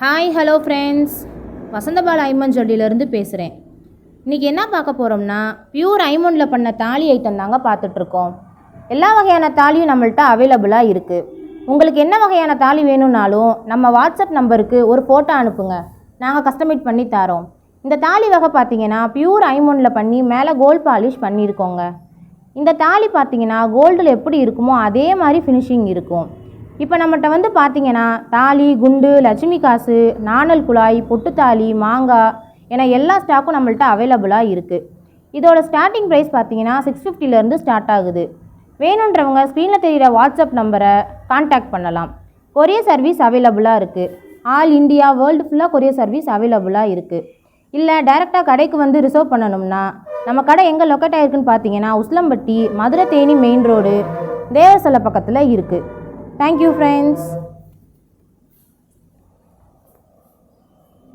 Hi hello friends Vasanthapal Aiman ஜொல்லியிலேருந்து பேசுகிறேன் இன்றைக்கி என்ன பார்க்க போகிறோம்னா பியூர் ஐமண்டில் பண்ண தாலி ஐட்டம் தாங்க பார்த்துட்ருக்கோம். எல்லா வகையான தாலியும் நம்மள்ட்ட அவைலபிளாக இருக்குது உங்களுக்கு என்ன வகையான தாலி வேணும்னாலும் நம்ம வாட்ஸ்அப் நம்பருக்கு ஒரு ஃபோட்டோ அனுப்புங்க. நாங்கள் கஸ்டமைட் பண்ணி தரோம். இந்த தாலி வகை பார்த்தீங்கன்னா பியூர் ஐமண்டில் பண்ணி மேலே கோல்ட் பாலிஷ் பண்ணியிருக்கோங்க. இந்த தாலி பார்த்தீங்கன்னா கோல்டில் எப்படி இருக்குமோ அதே மாதிரி ஃபினிஷிங் இருக்கும். இப்போ நம்மகிட்ட வந்து பார்த்தீங்கன்னா தாலி குண்டு லட்சுமி காசு நாணல் குழாய் பொட்டுத்தாலி மாங்காய் என எல்லா ஸ்டாக்கும் நம்மள்ட்ட அவைலபிளாக இருக்குது இதோட ஸ்டார்டிங் ப்ரைஸ் பார்த்தீங்கன்னா சிக்ஸ் ஃபிஃப்டிலேருந்து ஸ்டார்ட் ஆகுது. வேணுன்றவங்க ஸ்க்ரீனில் தெரிகிற வாட்ஸ்அப் நம்பரை காண்டாக்ட் பண்ணலாம். கொரியர் சர்வீஸ் அவைலபிளாக இருக்குது ஆல் இந்தியா வேர்ல்டு ஃபுல்லாக கொரியர் சர்வீஸ் அவைலபிளாக இருக்குது இல்லை டைரெக்டாக கடைக்கு வந்து ரிசர்வ் பண்ணணும்னா நம்ம கடை எங்கே லொக்கேட் ஆகிருக்குன்னு பார்த்தீங்கன்னா உஸ்லம்பட்டி மதுரை தேனி மெயின் ரோடு தேவசலை பக்கத்தில் இருக்குது தேங்க்யூ ஃப்ரெண்ட்ஸ்